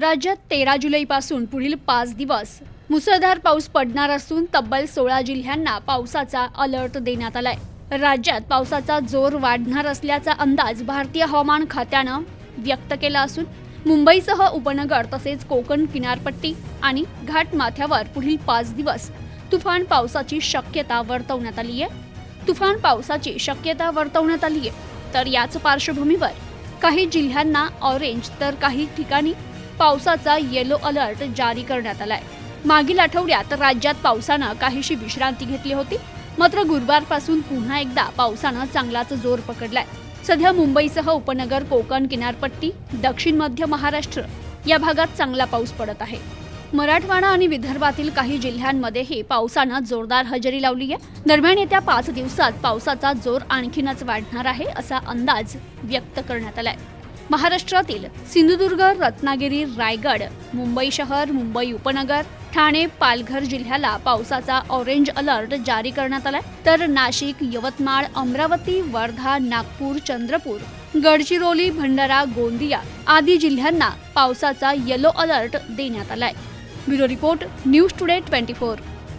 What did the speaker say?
राज्यात तेरा जुलैपासून पुढील पाच दिवस मुसळधार पाऊस पडणार असून तब्बल सोळा जिल्ह्यांना पावसाचा अलर्ट देण्यात आलाय. राज्यात पावसाचा जोर वाढणार असल्याचा अंदाज भारतीय हवामान खात्यानं व्यक्त केला असून मुंबईसह उपनगर तसेच कोकण किनारपट्टी आणि घाटमाथ्यावर पुढील पाच दिवस तुफान पावसाची शक्यता वर्तवण्यात आली आहे. तुफान पावसाची शक्यता वर्तवण्यात आली आहे. तर याच पार्श्वभूमीवर काही जिल्ह्यांना ऑरेंज तर काही ठिकाणी पावसाचा येलो अलर्ट जारी करण्यात आलाय. मागील आठवड्यात राज्यात पावसानं काहीशी विश्रांती घेतली होती. मात्र गुरुवारपासून पुन्हा एकदा पावसानं चांगलाच जोर पकडलाय. सध्या मुंबईसह उपनगर कोकण किनारपट्टी दक्षिण मध्य महाराष्ट्र या भागात चांगला पाऊस पडत आहे. मराठवाडा आणि विदर्भातील काही जिल्ह्यांमध्येही पावसानं जोरदार हजेरी लावली आहे. दरम्यान येत्या पाच दिवसात पावसाचा जोर आणखीनच वाढणार आहे असा अंदाज व्यक्त करण्यात आलाय. महाराष्ट्रातील सिंधुदुर्ग रत्नागिरी रायगड मुंबई शहर मुंबई उपनगर ठाणे पालघर जिल्ह्याला पावसाचा ऑरेंज अलर्ट जारी करण्यात आलाय. तर नाशिक यवतमाळ अमरावती वर्धा नागपूर चंद्रपूर गडचिरोली भंडारा गोंदिया आदी जिल्ह्यांना पावसाचा येलो अलर्ट देण्यात आलाय. Bureau report news today twenty four.